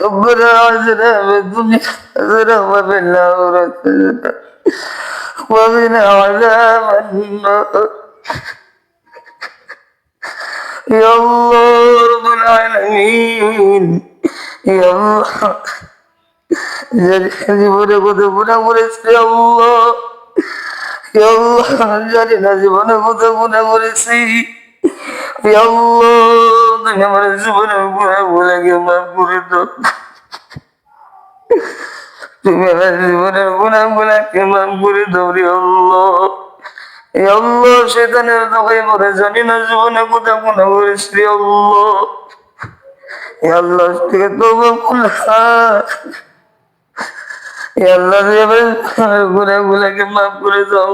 ربنا آتنا في الدنيا حسنة وفي الآخرة حسنة وقنا عذاب النار يا الله رب العالمين يا الله জীবনে কত গুণা করেছি আল্লাহ يا الله জানি না জীবনে কত গুণা করেছি يا থেকে আমার জীবনের গুণা গুলাকে মাফ করে দাও। তুমি আমার জীবনের গুণা গুলাকে মাফ করে দাও রে এই আল্লাহ সেখানের দোকায় পরে জানি না জীবনে কোথাও গুণা করেছি রে আল্লাহ। এই আল্লাহ থেকে তবু খুলহা এই আল্লাহ গুণা গুলাকে মাফ করে দাও।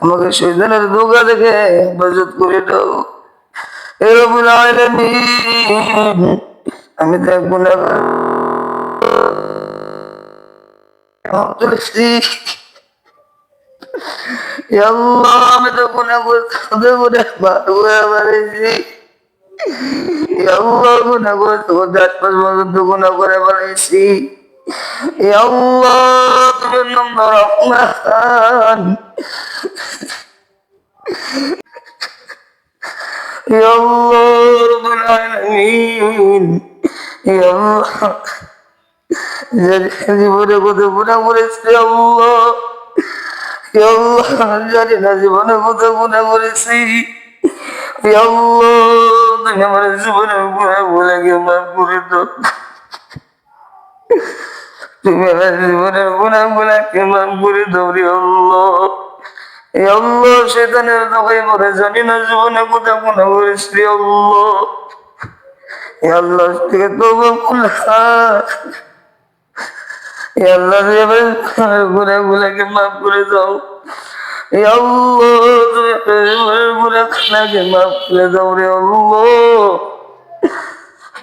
আমাকে শৈতানের ধোকা দেখে হেফাজত করে আমি দেখব না আমি তো গুণা করে তোদের বার করে বানাইছি পাঁচ করে يا الله তুমি নাম রহমান يا الله رب العالمين يا الله জীবনে কত গুণা করেছি আল্লাহ يا الله জানি না জীবনে কত গুণা করেছি يا الله তুমি আমার জীবনের গুণা গুলাকে মাফ করে দাও তুমি আমার জীবনের গুণাগুলাকে মাফ করে দৌড়ি অল্লাহ জীবনে কোথাও গুণা করিস রে অল্লাহ এই আল্লাহ থেকে তবে গুণা এই আল্লাহ গুণাগুলাকে মাফ করে দাও। এই অল্লাহ তুমি গুণাগুলাকে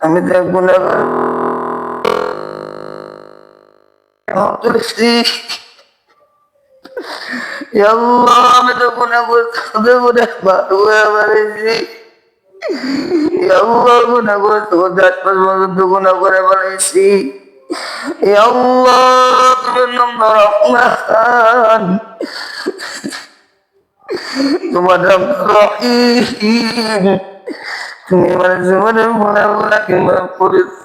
আমি দেখব না। আমি তো গুণা করতে গুণা বাড়ি আল্লাহ গুণা করতে করতে আশপাশ পর্যন্ত গুণা করে বাড়াইছি আল্লাহ রহমান। তোমার তুমি আমার জীবনের গুনাহগুলাকে মাফ করে দাও